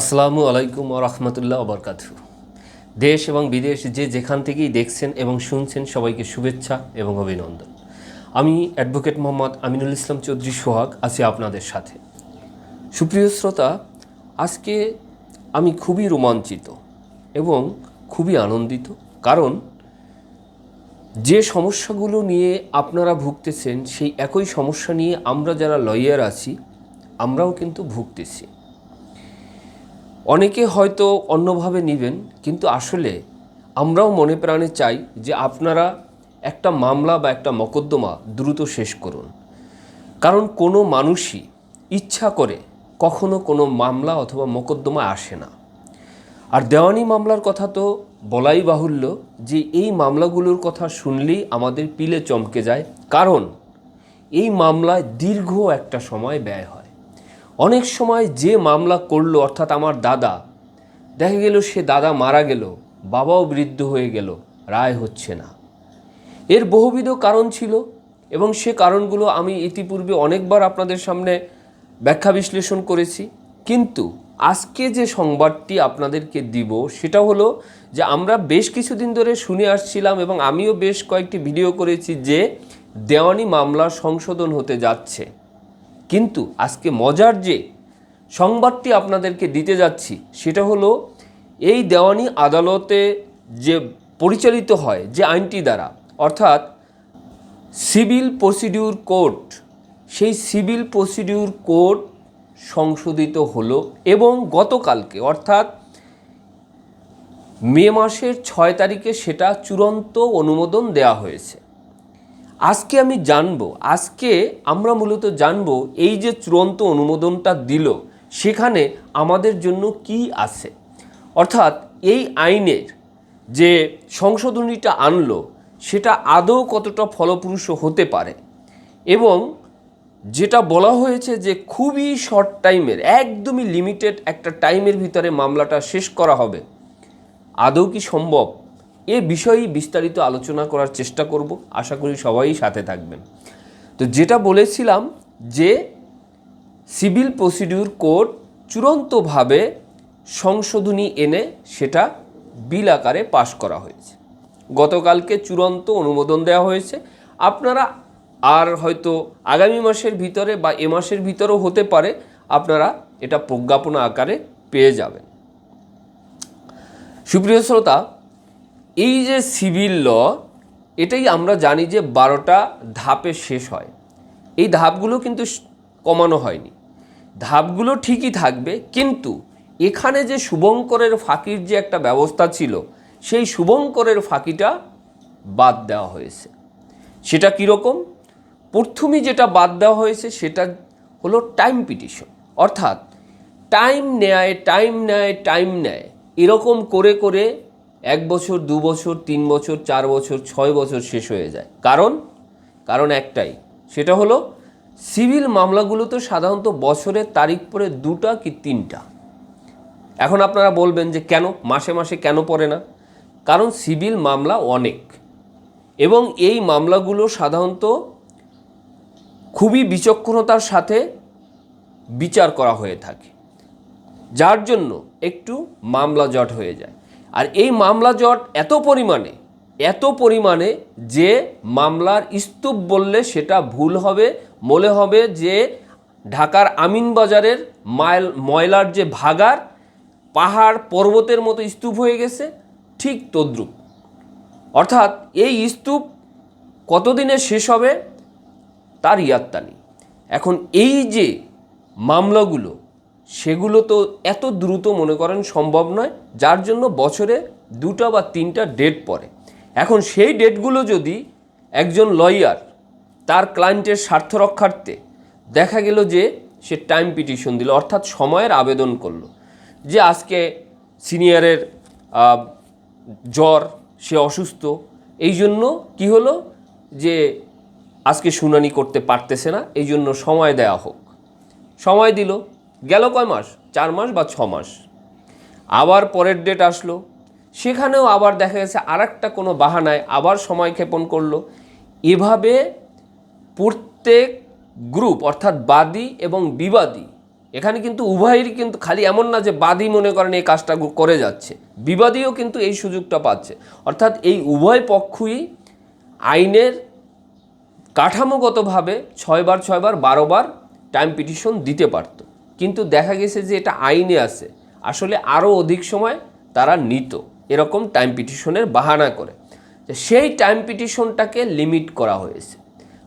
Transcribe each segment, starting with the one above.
আসসালামু আলাইকুম রহমতুল্লাহ বরকাত দেশ এবং বিদেশ যে যেখান থেকেই দেখছেন এবং শুনছেন সবাইকে শুভেচ্ছা এবং অভিনন্দন। আমি অ্যাডভোকেট মোহাম্মদ আমিনুল ইসলাম চৌধুরী সোহাগ, আছি আপনাদের সাথে। সুপ্রিয় শ্রোতা, আজকে আমি খুবই রোমাঞ্চিত এবং খুবই আনন্দিত কারণ যে সমস্যাগুলো নিয়ে আপনারা ভুগতেছেন, সেই একই সমস্যা নিয়ে আমরা যারা লয়ার আছি, আমরাও কিন্তু ভুগতেছি। অনেকে হয়তো অন্যভাবে নেবেন, কিন্তু আসলে আমরাও মনে প্রাণে চাই যে আপনারা একটা মামলা বা একটা মকদ্দমা দ্রুত শেষ করুন। কারণ কোনো মানুষই ইচ্ছা করে কখনো কোনো মামলা অথবা মকদ্দমা আসে না। আর দেওয়ানি মামলার কথা তো বলাই বাহুল্য যে এই মামলাগুলোর কথা শুনলেই আমাদের পিলে চমকে যায়, কারণ এই মামলায় দীর্ঘ একটা সময় ব্যয় হয়। অনেক সময় যে মামলা করল, অর্থাৎ আমার দাদা, দেখা গেল সে দাদা মারা গেল, বাবাও বৃদ্ধ হয়ে গেল, রায় হচ্ছে না। এর বহুবিধ কারণ ছিল এবং সে কারণগুলো আমি ইতিপূর্বে অনেকবার আপনাদের সামনে ব্যাখ্যা বিশ্লেষণ করেছি। কিন্তু আজকে যে সংবাদটি আপনাদেরকে দিব, সেটা হলো যে আমরা বেশ কিছুদিন ধরে শুনে আসছিলাম এবং আমিও বেশ কয়েকটি ভিডিও করেছি যে দেওয়ানি মামলা সংশোধন হতে যাচ্ছে। কিন্তু আজকে মজার যে সংবাদটি আপনাদেরকে দিতে যাচ্ছি, সেটা হলো এই দেওয়ানি আদালতে যে পরিচালিত হয়, যে আইনটি দ্বারা, অর্থাৎ সিভিল প্রসিডিউর কোড, সেই সিভিল প্রসিডিউর কোড সংশোধিত হলো এবং গতকালকে, অর্থাৎ মে মাসের ছয় তারিখে সেটা চূড়ান্ত অনুমোদন দেওয়া হয়েছে। আজকে আমি জানব, আজকে আমরা মূলত জানব এই যে চূড়ান্ত অনুমোদনটা দিল, সেখানে আমাদের জন্য কি আছে? অর্থাৎ এই আইনের যে সংশোধনীটা আনলো, সেটা আদৌ কতটা ফলপ্রসূ হতে পারে? এবং যেটা বলা হয়েছে যে খুবই শর্ট টাইমের একদমই লিমিটেড একটা টাইমের ভিতরে মামলাটা শেষ করা হবে, আদৌ কি সম্ভব? এ বিষয়েই বিস্তারিত আলোচনা করার চেষ্টা করব। আশা করি সবাই সাথে থাকবেন। তো যেটা বলেছিলাম যে সিভিল প্রসিডিউর কোড চূড়ান্তভাবে সংশোধনী এনে সেটা বিল আকারে পাশ করা হয়েছে। গতকালকে চূড়ান্ত অনুমোদন দেওয়া হয়েছে। আপনারা আর হয়তো আগামী মাসের ভিতরে বা এ মাসের ভিতরেও হতে পারে, আপনারা এটা প্রজ্ঞাপনা আকারে পেয়ে যাবেন। সুপ্রিয় শ্রোতা এই যে সিভিল ল, এটাই আমরা জানি যে বারোটা ধাপে শেষ হয়। এই ধাপগুলো কিন্তু কমানো হয়নি। ধাপগুলো ঠিকই থাকবে, কিন্তু এখানে যে শুভঙ্করের ফাঁকির যে একটা ব্যবস্থা ছিল, সেই শুভঙ্করের ফাঁকিটা বাদ দেওয়া হয়েছে। সেটা কীরকম? প্রথমেই যেটা বাদ দেওয়া হয়েছে, সেটা হলো টাইম পিটিশন। অর্থাৎ টাইম নেয় টাইম নেয় টাইম নেয়। এরকম করে করে এক বছর, দু বছর, তিন বছর, চার বছর, ছয় বছর শেষ হয়ে যায়। কারণ? কারণ একটাই। সেটা হলো, সিভিল মামলাগুলো তো সাধারণত বছরের তারিখ পরে দুটা কি তিনটা। এখন আপনারা বলবেন যে কেন? মাসে মাসে কেন পড়ে না? কারণ সিভিল মামলা অনেক। এবং এই মামলাগুলো সাধারণত খুবই বিচক্ষণতার সাথে বিচার করা হয়ে থাকে। যার জন্য একটু মামলা জট হয়ে যায়। আর এই মামলা জট এত পরিমাণে এত পরিমাণে যে মামলার স্তূপ বললে সেটা ভুল হবে মনে হবে যে ঢাকার আমিনবাজারের মাইল, ময়লার যে ভাগার পাহাড় পর্বতের মতো স্তূপ হয়ে গেছে, ঠিক তদ্রুপ। অর্থাৎ এই স্তূপ কতদিনে শেষ হবে, তার ইয়াত্তা নেই। এখন এই যে মামলাগুলো সেগুলো তো এত দ্রুত মনে করেন সম্ভব নয়, যার জন্য বছরে দুটা বা তিনটা ডেট পড়ে। এখন সেই ডেটগুলো যদি একজন লয়ার তার ক্লায়েন্টের স্বার্থ রক্ষার্থে দেখা গেল যে সে টাইম পিটিশন দিল, অর্থাৎ সময়ের আবেদন করল, যে আজকে সিনিয়রের জ্বর, সে অসুস্থ, এই জন্য কী হলো? যে আজকে শুনানি করতে পারতেছে না, এই জন্য সময় দেওয়া হোক। সময় দিল গেল কয় মাস? চার মাস বা ছ মাস। আবার পরের ডেট আসলো। সেখানেও আবার দেখা গেছে আর একটা কোনো বাহানায় আবার সময় ক্ষেপণ করল। এভাবে প্রত্যেক গ্রুপ অর্থাৎ বাদী এবং বিবাদী, এখানে কিন্তু উভয়েরই কিন্তু খালি এমন না যে বাদী মনে করেন এই কাজটা করে যাচ্ছে। বিবাদীও কিন্তু এই সুযোগটা পাচ্ছে। অর্থাৎ এই উভয় পক্ষই আইনের কাঠামোগতভাবে ছয়বার ছয়বার বারোবার টাইম পিটিশন দিতে পারত। কিন্তু দেখা গেছে যে এটা আইনে আছে। আসলে আরও অধিক সময় তারা নিত। এরকম টাইম পিটিশনের বাহানা করে। সেই টাইম পিটিশনটাকে লিমিট করা হয়েছে।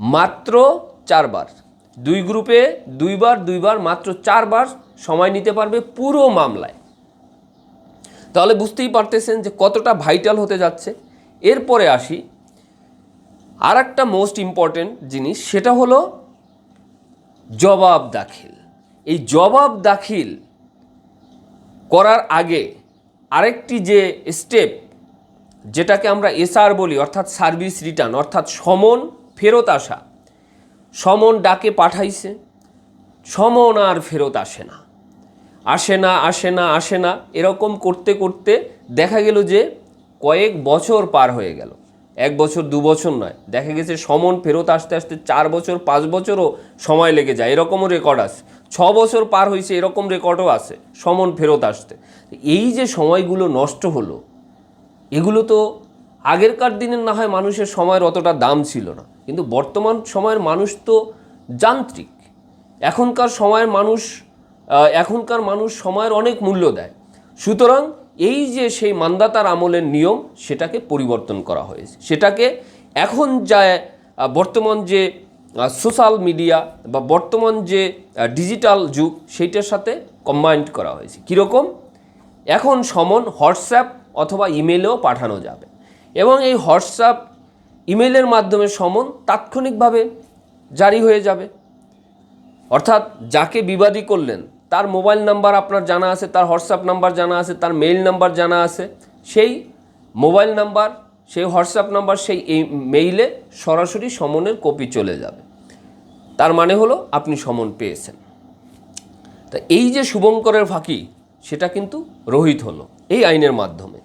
মাত্র চারবার। দুই গ্রুপে দুইবার দুইবার মাত্র চারবার সময় নিতে পারবে পুরো মামলায়। তাহলে বুঝতেই পারতেছেন যে কতটা ভাইটাল হতে যাচ্ছে। এরপরে আসি। আর একটা মোস্ট ইম্পর্টেন্ট জিনিস, সেটা হলো জবাব দাখিল। এই জবাব দাখিল করার আগে আরেকটি যে স্টেপ যেটাকে আমরা এসআর বলি, অর্থাৎ সার্ভিস রিটার্ন অর্থাৎ সমন ফেরত আসা। সমন ডাকে পাঠাইছে, সমন আর ফেরত আসে না। আসে না আসে না আসে না, এরকম করতে করতে দেখা গেল যে কয়েক বছর পার হয়ে গেল। এক বছর, দু বছর নয়, দেখা গেছে সমন ফেরত আসতে আসতে চার বছর, পাঁচ বছরও সময় লেগে যায়। এরকমও রেকর্ড আছে। ছ বছর পার হয়েছে এরকম রেকর্ডও আছে সমন ফেরত আসতে। এই যে সময়গুলো নষ্ট হলো এগুলো তো আগেরকার দিনের না হয় মানুষের সময়ের অতটা দাম ছিল না। কিন্তু বর্তমান সময়ের মানুষ তো যান্ত্রিক। এখনকার সময়ের মানুষ এখনকার মানুষ সময়ের অনেক মূল্য দেয়। সুতরাং এই যে সেই মান্দাতার আমলের নিয়ম সেটাকে পরিবর্তন করা হয়েছে। সেটাকে এখন যা আহ, বর্তমান যে সোশ্যাল মিডিয়া বা বর্তমান যে ডিজিটাল যুগ, সেইটার সাথে কম্বাইন্ড করা হয়েছে। কীরকম? এখন সমন হোয়াটসঅ্যাপ অথবা ইমেলেও পাঠানো যাবে। এবং এই হোয়াটসঅ্যাপ, ইমেলের মাধ্যমে সমন তাৎক্ষণিকভাবে জারি হয়ে যাবে। অর্থাৎ যাকে বিবাদী করলেন, তার মোবাইল নাম্বার আপনার জানা আছে, তার হোয়াটসঅ্যাপ নাম্বার জানা আছে, তার মেইল নাম্বার জানা আছে, সেই মোবাইল নাম্বার সেই হোয়াটসঅ্যাপ নাম্বার, সেই এই মেইলে সরাসরি সমনের কপি চলে যাবে। তার মানে হলো আপনি সমন পেয়েছেন। তা এই যে শুভঙ্করের ফাঁকি, সেটা কিন্তু রহিত হলো এই আইনের মাধ্যমে।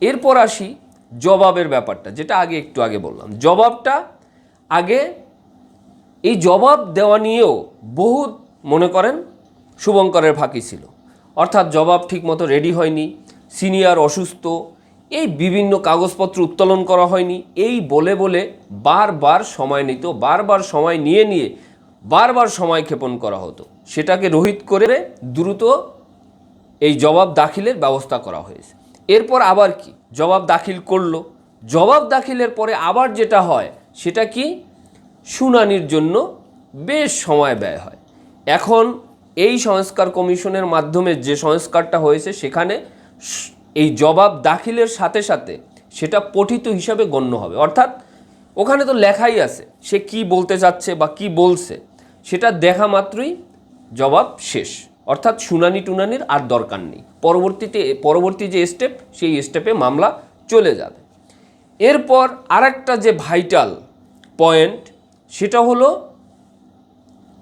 এরপর আসি জবাবের ব্যাপারটা, যেটা আগে একটু আগে বললাম। জবাবটা আগে, এই জবাব দেওয়া নিয়েও বহুত মনে করেন শুভঙ্করের ফাঁকি ছিল। অর্থাৎ জবাব ঠিকমতো রেডি হয়নি, সিনিয়র অসুস্থ এই বিভিন্ন কাগজপত্র উত্তোলন করা হয়নি। এই বলে বলে বারবার সময় নিত, বারবার সময় নিয়ে নিয়ে বারবার সময় ক্ষেপণ করা হতো। সেটাকে রোহিত করে দ্রুত এই জবাব দাখিলের ব্যবস্থা করা হয়েছে। এরপর আবার কি? জবাব দাখিল করল। জবাব দাখিলের পরে আবার যেটা হয়, সেটা কি? শুনানির জন্য বেশ সময় ব্যয় হয়। এখন এই সংস্কার কমিশনের মাধ্যমে যে সংস্কারটা হয়েছে, সেখানে এই জবাব দাখিলের সাথে সাথে সেটা পঠিত হিসাবে গণ্য হবে। অর্থাৎ ওখানে তো লেখাই আছে, সে কি বলতে চাচ্ছে বা কি বলছে, সেটা দেখা মাত্রই জবাব শেষ। অর্থাৎ শুনানি টুনানির আর দরকার নেই। পরবর্তীতে, পরবর্তী যে স্টেপ সেই স্টেপে মামলা চলে যাবে। এরপর আরেকটা যে ভাইটাল পয়েন্ট সেটা হলো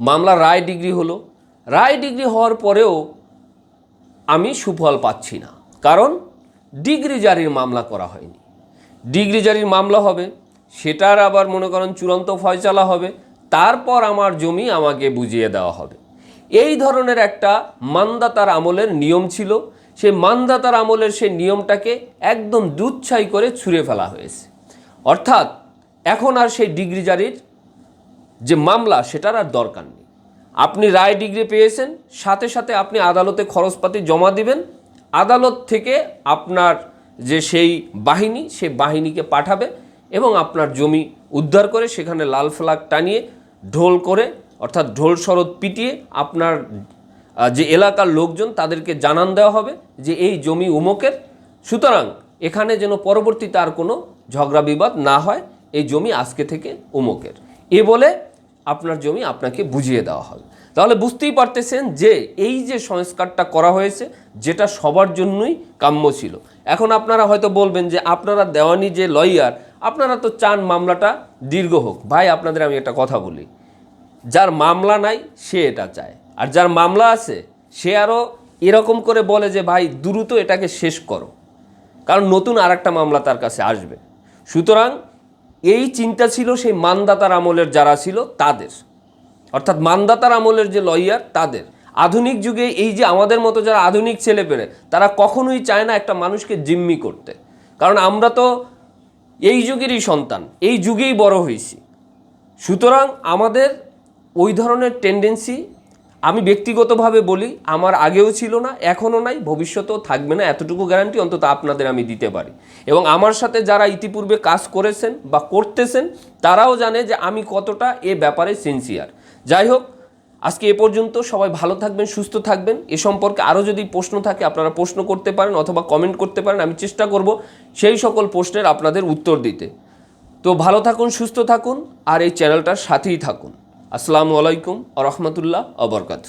মামলা রায় ডিগ্রি হলো। রায় ডিগ্রি হওয়ার পরেও আমি সুফল পাচ্ছি না। কারণ ডিগ্রি জারির মামলা করা হয়নি। ডিগ্রি জারির মামলা হবে, সেটার আবার মনে করেন চূড়ান্ত ফয়সালা হবে, তারপর আমার জমি আমাকে বুঝিয়ে দেওয়া হবে। এই ধরনের একটা মান্দাতার আমলের নিয়ম ছিল। সেই মান্দাতার আমলের সেই নিয়মটাকে একদম দুচ্ছাই করে ছুঁড়ে ফেলা হয়েছে। অর্থাৎ এখন আর সেই ডিগ্রি জারির যে মামলা, সেটার আর দরকার নেই। আপনি রায় ডিগ্রি পেয়েছেন, সাথে সাথে আপনি আদালতে খরচপাতি জমা দিবেন আদালত থেকে আপনার যে সেই বাহিনী, সেই বাহিনীকে পাঠাবে এবং আপনার জমি উদ্ধার করে সেখানে লাল ফ্ল্যাগ টানিয়ে ঢোল করে, অর্থাৎ ঢোল শরৎ পিটিয়ে আপনার যে এলাকার লোকজন তাদেরকে জানান দেওয়া হবে যে এই জমি উমকের। সুতরাং এখানে যেন পরবর্তীতে আর কোনো ঝগড়া বিবাদ না হয়, এই জমি আজকে থেকে উমকের। এ বলে আপনার জমি আপনাকে বুঝিয়ে দেওয়া হবে। তাহলে বুঝতেই পারতেছেন যে এই যে সংস্কারটা করা হয়েছে, যেটা সবার জন্যই কাম্য ছিল। এখন আপনারা হয়তো বলবেন যে আপনারা দেওয়ানি যে লয়ার, আপনারা তো চান মামলাটা দীর্ঘ হোক। ভাই, আপনাদের আমি একটা কথা বলি। যার মামলা নাই, সে এটা চায়। আর যার মামলা আছে, সে আরও এরকম করে বলে যে, ভাই, দ্রুত এটাকে শেষ করো। কারণ নতুন আর একটা মামলা তার কাছে আসবে। সুতরাং এই চিন্তা ছিল সেই মানদাতার আমলের যারা ছিল, তাদের। অর্থাৎ মানদাতার আমলের যে লয়ার, তাদের। আধুনিক যুগে এই যে আমাদের মতো যারা আধুনিক ছেলে পেলে, তারা কখনোই চায় না একটা মানুষকে জিম্মি করতে। কারণ আমরা তো এই যুগেরই সন্তান, এই যুগেই বড় হয়েছি। সুতরাং আমাদের ওই ধরনের টেন্ডেন্সি আমি ব্যক্তিগতভাবে বলি, আমার আগেও ছিল না, এখনও নাই, ভবিষ্যতেও থাকবে না, এতটুকু গ্যারান্টি অন্তত আপনাদের আমি দিতে পারি। এবং আমার সাথে যারা ইতিপূর্বে কাজ করেছেন বা করতেছেন, তারাও জানে যে আমি কতটা এ ব্যাপারে সিনসিয়ার যাই হোক, আজকে এ পর্যন্ত সবাই ভালো থাকবেন, সুস্থ থাকবেন। এ সম্পর্কে আরও যদি প্রশ্ন থাকে, আপনারা প্রশ্ন করতে পারেন অথবা কমেন্ট করতে পারেন, আমি চেষ্টা করব সেই সকল প্রশ্নের আপনাদের উত্তর দিতে। তো ভালো থাকুন, সুস্থ থাকুন, আর এই চ্যানেলটার সাথেই থাকুন। আসসালামু আলাইকুম আ রহমতুল্লাহ আবরকাত